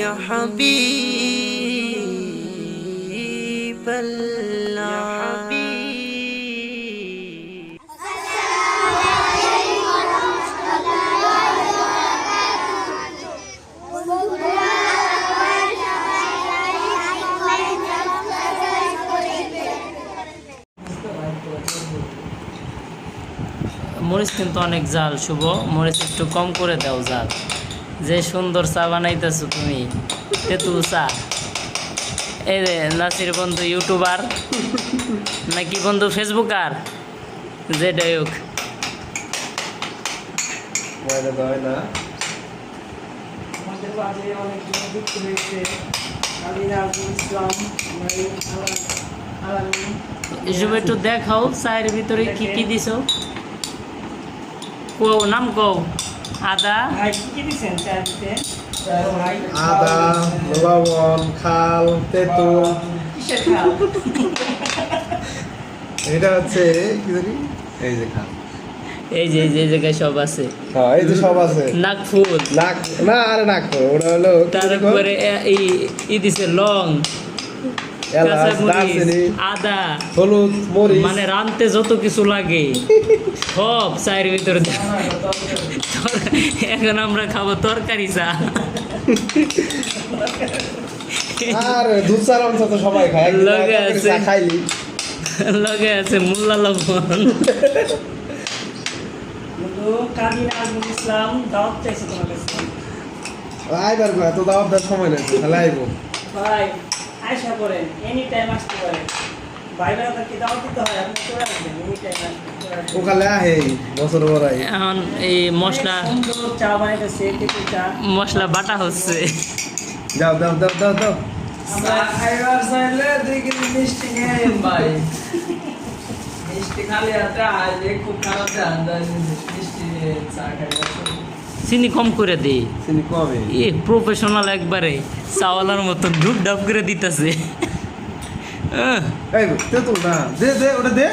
يا حبيب الله يا حبيب মরিচ কিন্তু অনেক জাল শুভ মরিচ একটু কম করে দাও জাল যে সুন্দর চা বানাইতেছো তুমি তেঁতুল চা। এই রে নাসির বন্ধু ইউটিউবার নাকি বন্ধু ফেসবুকার? যেটাই হোক। আলামী এসব একটু দেখাও চায়ের ভিতরে কি কি দিছো? কও নাম কও। আদা। আদা লবণ খাল তেঁতুল। এটা হচ্ছে কি জানি? এই যে খাল। এই যে এই যে জায়গায় সব আছে। হ্যাঁ এই যে সব আছে। নাকফুল নাক না আরে নাক তো, ওটা হলো তারপরে এই ই দিছে লং। আদা হলুদ মরিচ। মানে রানতে যত কিছু লাগে সব চায়ের ভিতরে এখন আমরা খাব তরকারি চা। আর দুধ চার অংশ তো সবাই খায়। লগে আছে। চা খাইলি। লগে আছে মুল্লা লবণ। কিন্তু আজমুল ইসলাম দাওয়াত চাইছে তোমার কাছে আইবার কয় এত দাওয়াত দেওয়ার সময় নেই তাহলে আইবো। ভাই আয়সা করেন এনি টাইম আসতে পারেন হয় এখন এই মশলা মশলা বাটা হচ্ছে। দাও মিষ্টি খালি হাতে খুব খারাপ মিষ্টি চা খাইবার চিনি কম করে দিই চিনি কমে। এ প্রফেশনাল একবারে চাওয়ালার মতো ডুব ডাব করে দিতেছে। এই তেঁতুল না দে দে ওটা দে।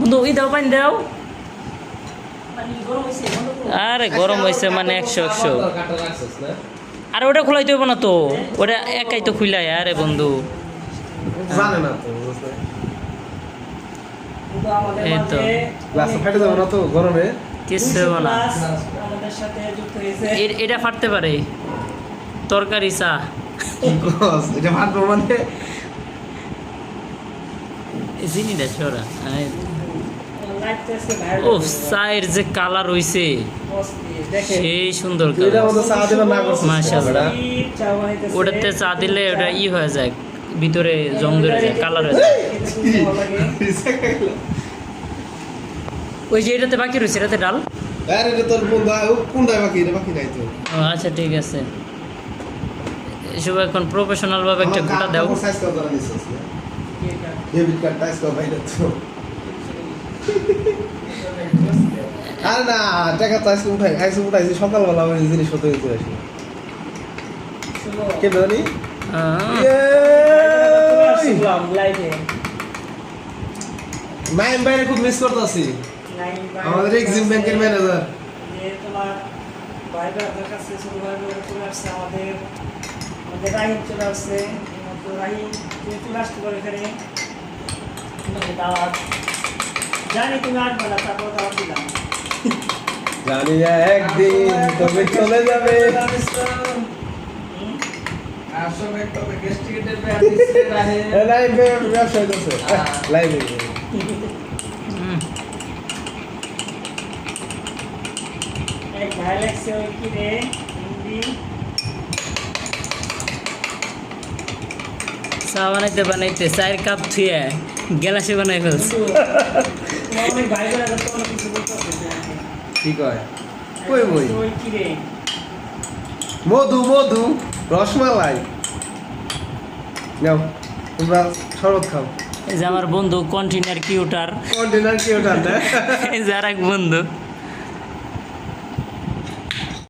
বন্ধু ওই দাও পানি দাও। আরে গরম হয়েছে মানে একশো একশো। না। আরে ওটা খোলাই দেবো না তো। ওটা একাই তো খুলাই আরে বন্ধু। জানে না তো বুঝতে কিন্তু আমাদের এই তো। মাঝে গ্লাস অনেক ফেটে যাবে না তো গরমে? কিচ্ছু হবে না এটা ফাটতে পারে। তরকারি চা। এটা ভাতবো মানে? চিনি দেয় ওরা ও চায়ের যে কালার হইছে সেই সুন্দর না মাশাআল্লাহ। ওটাতে চা দিলে ওটা ই হয়ে যায় ভিতরে জং ধরে যায় কালার হয়ে যায়। ওই যে এটাতে বাকি রয়েছে এটাতে ডাল? আরে এটা তোর কোনটায় বাকি এটা বাকি নাই তো। ও আচ্ছা ঠিক আছে। এসব এখন প্রফেশনাল ভাবে একটা গোটা দাও। সাইজ কত ধরে নিছিস ডেবিট কার্ড টাইস কত তো। আরে না টাকা টাইস উঠাই আইসি উঠাইছি সকালবেলা ওই জিনিস হতে হতে আসি শুভ। কে বাইরে খুব মিস করতেছি। আমাদের এক্সিম ব্যাংকের ম্যানেজার যে তোমার ভাই ব্রাদার কাছে ছোট ভাই চলে আসছে আমাদের আমাদের রাহিম চলে আসছে। তো রাহিম তুমি চলে আসতে পারো এখানে। তোমাকে দাওয়াত। জানি তুমি আসবে না তারপর দাওয়াত দিলাম। জানি একদিন তবে চলে যাবে। লাইভ ব্যবসা করছে লাইভ। ভাই লাগছে ওই কি রে হিন্দি চা বানাইতে বানাইতে চায়ের কাপ থুয়ে গেলাসে বানাই ফেলছে কি কয় কই বই মধু মধু রসমালাই নাও তোমরা শরবত খাও এই যে আমার বন্ধু কন্টিনার কিউটার কন্টেনার কি ওটা এই যে আর এক বন্ধু